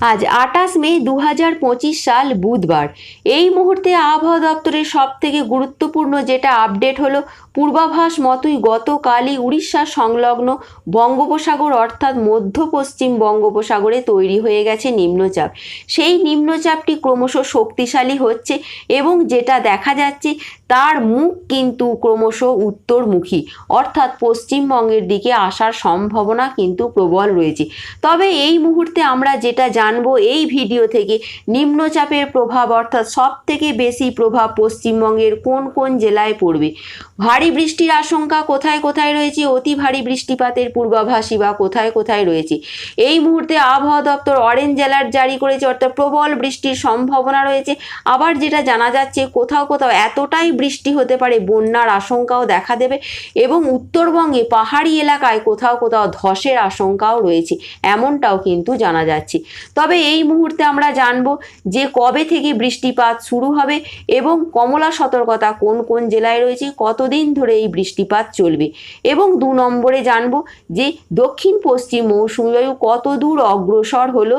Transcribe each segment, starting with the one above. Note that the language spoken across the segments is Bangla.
আজ আটাশ মে দু হাজার পঁচিশ সাল বুধবার। এই মুহূর্তে আবহাওয়া দপ্তরের সব থেকে গুরুত্বপূর্ণ যেটা আপডেট হলো পূর্বাভাস মতোই গতকালই উড়িষ্যা সংলগ্ন বঙ্গোপসাগর অর্থাৎ মধ্য পশ্চিম বঙ্গোপসাগরে তৈরি হয়ে গেছে নিম্নচাপ। সেই নিম্নচাপটি ক্রমশ শক্তিশালী হচ্ছে এবং যেটা দেখা যাচ্ছে তার মুখ কিন্তু ক্রমশ উত্তরমুখী। অর্থাৎ পশ্চিমবঙ্গের দিকে আসার সম্ভাবনা কিন্তু প্রবল রয়েছে। তবে এই মুহূর্তে আমরা যেটা জানব এই ভিডিও থেকে, নিম্নচাপের প্রভাব অর্থাৎ সব থেকে বেশি প্রভাব পশ্চিমবঙ্গের কোন কোন জেলায় পড়বে? ভারী বৃষ্টির আশঙ্কা, কোথায় কোথায় রয়েছে? অতি ভারী বৃষ্টিপাতের পূর্বাভাসই বা কোথায় কোথায় রয়েছে? এই মুহূর্তে আবহাওয়া দপ্তর অরেঞ্জ অ্যালার্ট জারি করেছে, অর্থাৎ প্রবল বৃষ্টির সম্ভাবনা রয়েছে। আবার যেটা জানা যাচ্ছে, কোথাও কোথাও এতটাই বৃষ্টি হতে পারে, বন্যার আশঙ্কাও দেখা দেবে এবং উত্তরবঙ্গে পাহাড়ি এলাকায় কোথাও কোথাও ধসের আশঙ্কাও রয়েছে, এমনটাও কিন্তু জানা যাচ্ছে। তবে এই মুহূর্তে আমরা জানব যে কবে থেকে বৃষ্টিপাত শুরু হবে এবং কমলা সতর্কতা কোন কোন জেলায় রয়েছে, কতদিন ধরে এই বৃষ্টিপাত চলবে। এবং দু নম্বরে জানব যে দক্ষিণ পশ্চিম মৌসুমী বায়ু কত দূর অগ্রসর হলো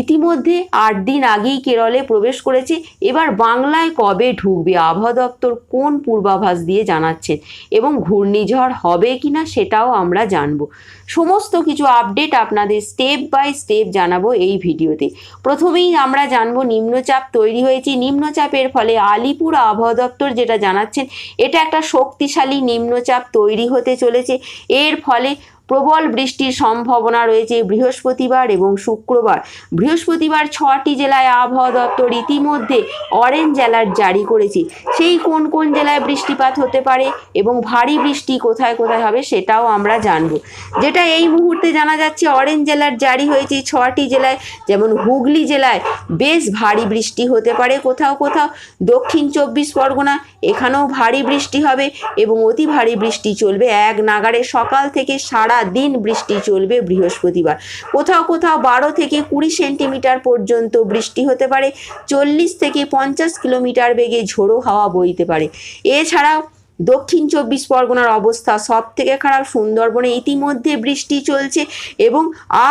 ইতিমধ্যে আট দিন আগেই কেরলে প্রবেশ করেছে। এবার বাংলায় কবে ঢুকবে? আবহাওয়া দপ্তর কোন পূর্বাভাস দিয়ে জানাচ্ছেন এবং ঘূর্ণিঝড় হবে কিনা সেটাও আমরা জানব। সমস্ত কিছু আপডেট আপনাদের স্টেপ বাই স্টেপ জানাব এই ভিডিওতে। প্রথমেই আমরা জানব নিম্নচাপ তৈরি হয়েছে। নিম্নচাপের ফলে আলিপুর আবহাওয়া দপ্তর যেটা জানাচ্ছেন, এটা একটা শক্তিশালী নিম্নচাপ তৈরি হতে চলেছে। এর ফলে প্রবল বৃষ্টির সম্ভাবনা রয়েছে বৃহস্পতিবার এবং শুক্রবার। বৃহস্পতিবার ছটি জেলায় আবহাওয়া দপ্তর ইতিমধ্যে অরেঞ্জ অ্যালার্ট জারি করেছে। সেই কোন কোন জেলায় বৃষ্টিপাত হতে পারে এবং ভারী বৃষ্টি কোথায় কোথায় হবে সেটাও আমরা জানব। যেটা এই মুহূর্তে জানা যাচ্ছে অরেঞ্জ অ্যালার্ট জারি হয়েছে ছটি জেলায়, যেমন হুগলি জেলায় বেশ ভারী বৃষ্টি হতে পারে। কোথাও কোথাও দক্ষিণ চব্বিশ পরগনা এখানেও ভারী বৃষ্টি হবে এবং অতি ভারী বৃষ্টি চলবে। এক নাগারে সকাল থেকে সারা দিন বৃষ্টি চলবে বৃহস্পতিবার। কোথাও কোথাও বারো থেকে কুড়ি সেন্টিমিটার পর্যন্ত বৃষ্টি হতে পারে, চল্লিশ থেকে পঞ্চাশ কিলোমিটার বেগে ঝোড়ো হাওয়া বইতে পারে। এছাড়াও দক্ষিণ চব্বিশ পরগনার অবস্থা সব থেকে খারাপ। সুন্দরবনে ইতিমধ্যে বৃষ্টি চলছে এবং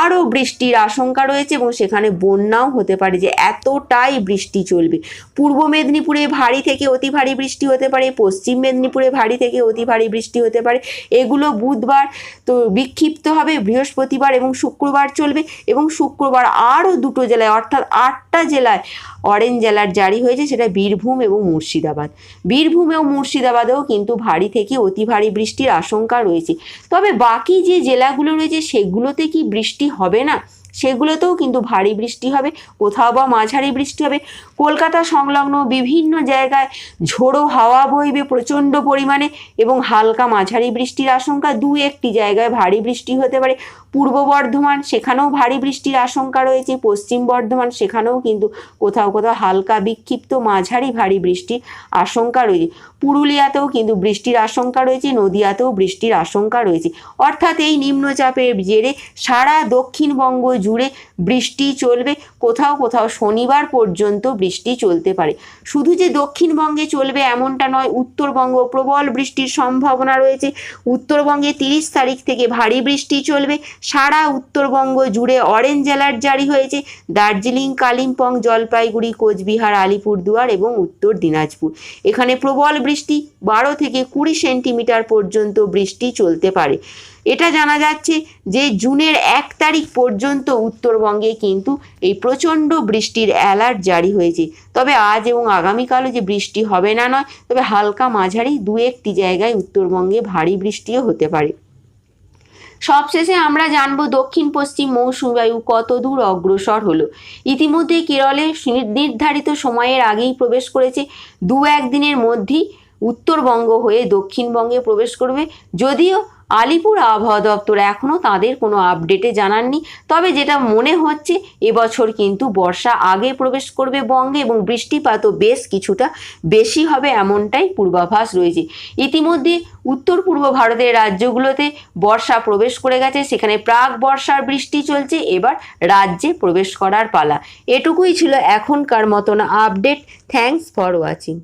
আরও বৃষ্টির আশঙ্কা রয়েছে এবং সেখানে বন্যাও হতে পারে যে এতটাই বৃষ্টি চলবে। পূর্ব মেদিনীপুরে ভারী থেকে অতি ভারী বৃষ্টি হতে পারে, পশ্চিম মেদিনীপুরে ভারী থেকে অতি ভারী বৃষ্টি হতে পারে। এগুলো বুধবার তো বিক্ষিপ্ত হবে, বৃহস্পতিবার এবং শুক্রবার চলবে এবং শুক্রবার আরও দুটো জেলায় অর্থাৎ আটটা জেলায় অরেঞ্জ অ্যালার্ট জারি হয়েছে, সেটা বীরভূম এবং মুর্শিদাবাদ। বীরভূম এবং মুর্শিদাবাদেও কিন্তু ভারী থেকে অতি ভারী বৃষ্টির আশঙ্কা রয়েছে। তবে বাকি যে জেলাগুলো রয়েছে, সেগুলোতে কি বৃষ্টি হবে না? সেগুলোতেও কিন্তু ভারী বৃষ্টি হবে, কোথাও বা মাঝারি বৃষ্টি হবে। কলকাতা সংলগ্ন বিভিন্ন জায়গায় ঝোড়ো হাওয়া বইবে প্রচণ্ড পরিমাণে এবং হালকা মাঝারি বৃষ্টির আশঙ্কা। দু একটি জায়গায় ভারী বৃষ্টি হতে পারে। পূর্ব বর্ধমান সেখানেও ভারী বৃষ্টির আশঙ্কা রয়েছে। পশ্চিম বর্ধমান সেখানেও কিন্তু কোথাও কোথাও হালকা বিক্ষিপ্ত মাঝারি ভারী বৃষ্টির আশঙ্কা রয়েছে। পুরুলিয়াতেও কিন্তু বৃষ্টির আশঙ্কা রয়েছে, নদিয়াতেও বৃষ্টির আশঙ্কা রয়েছে। অর্থাৎ এই নিম্নচাপের জেরে সারা দক্ষিণবঙ্গ জুড়ে বৃষ্টি চলবে। কোথাও কোথাও শনিবার পর্যন্ত বৃষ্টি চলতে পারে। শুধু যে দক্ষিণবঙ্গে চলবে এমনটা নয়, উত্তরবঙ্গ প্রবল বৃষ্টির সম্ভাবনা রয়েছে। উত্তরবঙ্গে তিরিশ তারিখ থেকে ভারী বৃষ্টি চলবে। সারা উত্তরবঙ্গ জুড়ে অরেঞ্জ অ্যালার্ট জারি হয়েছে। দার্জিলিং, কালিম্পং, জলপাইগুড়ি, কোচবিহার, আলিপুরদুয়ার এবং উত্তর দিনাজপুর। এখানে প্রবল বৃষ্টি, বারো থেকে কুড়ি সেন্টিমিটার পর্যন্ত বৃষ্টি চলতে পারে। এটা জানা যাচ্ছে যে জুনের এক তারিখ পর্যন্ত উত্তরবঙ্গে কিন্তু এই প্রচণ্ড বৃষ্টির অ্যালার্ট জারি হয়েছে। তবে আজ এবং আগামীকালও যে বৃষ্টি হবে না নয়, তবে হালকা মাঝারি দু একটি জায়গায় উত্তরবঙ্গে ভারী বৃষ্টিও হতে পারে। সবশেষে আমরা জানব দক্ষিণ পশ্চিম মৌসুমী বায়ু কত দূর অগ্রসর হলো। ইতিমধ্যে কেরলে নির্ধারিত সময়ের আগেই প্রবেশ করেছে। দু একদিনের মধ্যেই উত্তরবঙ্গ হয়ে দক্ষিণবঙ্গে প্রবেশ করবে। যদিও আলিপুর আবহাওয়া দপ্তর এখনও তাদের কোনো আপডেটে জানাননি। তবে যেটা মনে হচ্ছে, এবছর কিন্তু বর্ষা আগে প্রবেশ করবে বঙ্গে এবং বৃষ্টিপাতও বেশ কিছুটা বেশি হবে এমনটাই পূর্বাভাস রয়েছে। ইতিমধ্যে উত্তর পূর্ব ভারতের রাজ্যগুলোতে বর্ষা প্রবেশ করে গেছে, সেখানে প্রাক বর্ষার বৃষ্টি চলছে, এবার রাজ্যে প্রবেশ করার পালা। এটুকুই ছিল এখনকার মতন আপডেট। Thanks for watching.